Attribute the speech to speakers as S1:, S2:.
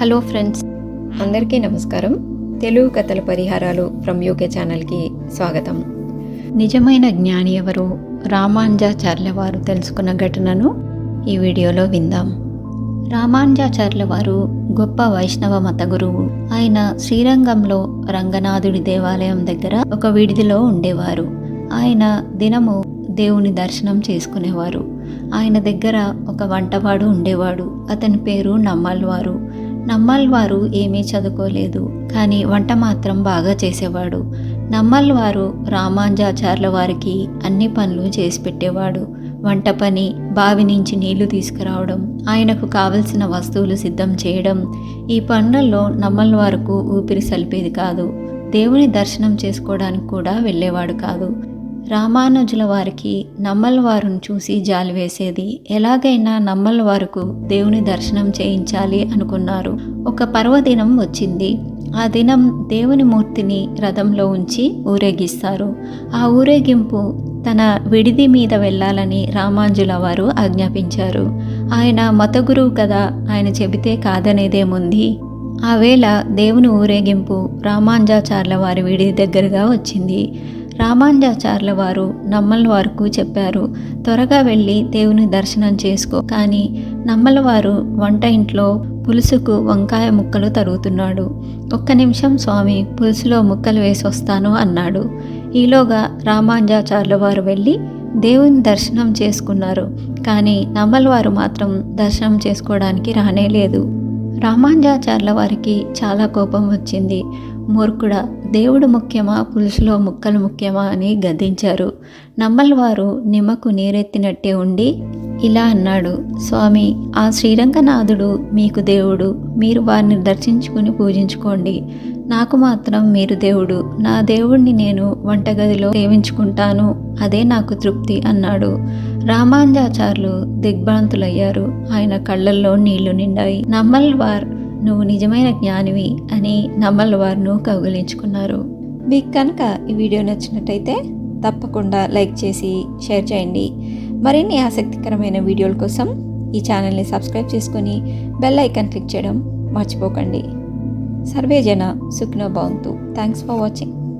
S1: Hello friends. అందరికీ నమస్కారం. తెలుగు కథల పరిహారాలు ఫ్రమ్ యూకే ఛానల్కి స్వాగతం. నిజమైన జ్ఞాని ఎవరు? రామాంజాచార్ల వారు తెలుసుకున్న ఘటనను ఈ వీడియోలో విందాం. రామాంజాచార్ల వారు గొప్ప వైష్ణవ మత గురువు. ఆయన శ్రీరంగంలో రంగనాథుడి దేవాలయం దగ్గర ఒక విడిదిలో ఉండేవారు. ఆయన దినము దేవుని దర్శనం చేసుకునేవారు. ఆయన దగ్గర ఒక వంటవాడు ఉండేవాడు. అతని పేరు నమ్మల్వారు. నమ్మల్వారు ఏమీ చదువుకోలేదు కానీ వంట మాత్రం బాగా చేసేవాడు. నమ్మల్వారు రామాంజాచార్ల వారికి అన్ని పనులు చేసి పెట్టేవాడు. వంట పని బావి నుంచి నీళ్ళు తీసుకురావడం ఆయనకు కావలసిన వస్తువులు సిద్ధం చేయడం ఈ పనులలో నమ్మల్వారుకు ఊపిరి సలిపేది కాదు. దేవుని దర్శనం చేసుకోవడానికి కూడా వెళ్ళేవాడు కాదు. రామానుజుల వారికి నమ్మలవారును చూసి జాలి వేసేది. ఎలాగైనా నమ్మలవారుకు దేవుని దర్శనం చేయించాలి అనుకున్నారు. ఒక పర్వదినం వచ్చింది. ఆ దినం దేవుని మూర్తిని రథంలో ఉంచి ఊరేగిస్తారు. ఆ ఊరేగింపు తన విడిది మీద వెళ్ళాలని రామాంజుల వారు ఆజ్ఞాపించారు. ఆయన మతగురువు కదా ఆయన చెబితే కాదనేదేముంది? ఆ వేళ దేవుని ఊరేగింపు రామాంజాచార్ల వారి విడిది దగ్గరగా వచ్చింది. రామాంజాచార్ల వారు నమ్మల వారుకు చెప్పారు త్వరగా వెళ్ళి దేవుని దర్శనం చేసుకో కానీ నమ్మల వారు వంట ఇంట్లో పులుసుకు వంకాయ ముక్కలు తరుగుతున్నాడు. ఒక్క నిమిషం స్వామి పులుసులో ముక్కలు వేసి వస్తాను అన్నాడు. ఈలోగా రామాంజాచార్ల వారు వెళ్ళి దేవుని దర్శనం చేసుకున్నారు. కానీ నమ్మల వారు మాత్రం దర్శనం చేసుకోవడానికి రానేలేదు రామాంజాచార్ల వారికి చాలా కోపం వచ్చింది. మూర్ఖుడా దేవుడు ముఖ్యమా పులుసులో ముక్కలు ముఖ్యమా అని గద్దించారు. నమ్మలవారు నిమ్మకు నీరెత్తినట్టే ఉండి ఇలా అన్నాడు. స్వామి ఆ శ్రీరంగనాథుడు మీకు దేవుడు మీరు వారిని దర్శించుకుని పూజించుకోండి. నాకు మాత్రం మీరు దేవుడు నా దేవుణ్ణి నేను వంటగదిలో సేవించుకుంటాను అదే నాకు తృప్తి అన్నాడు. రామాంజాచార్లు దిగ్భ్రాంతులయ్యారు. ఆయన కళ్ళల్లో నీళ్ళు నిండాయి. నమ్మల్వార్ నువ్వు నిజమైన జ్ఞానివి అని నమ్మల్ వారును కౌగిలించుకున్నారు మీకు కనుక ఈ వీడియో నచ్చినట్టయితే తప్పకుండా లైక్ చేసి షేర్ చేయండి. మరిన్ని ఆసక్తికరమైన వీడియోల కోసం ఈ ఛానల్ని సబ్స్క్రైబ్ చేసుకొని బెల్ ఐకాన్ క్లిక్ చేయడం మర్చిపోకండి. సర్వే జన సుఖ్నో భవంతు. Thanks for watching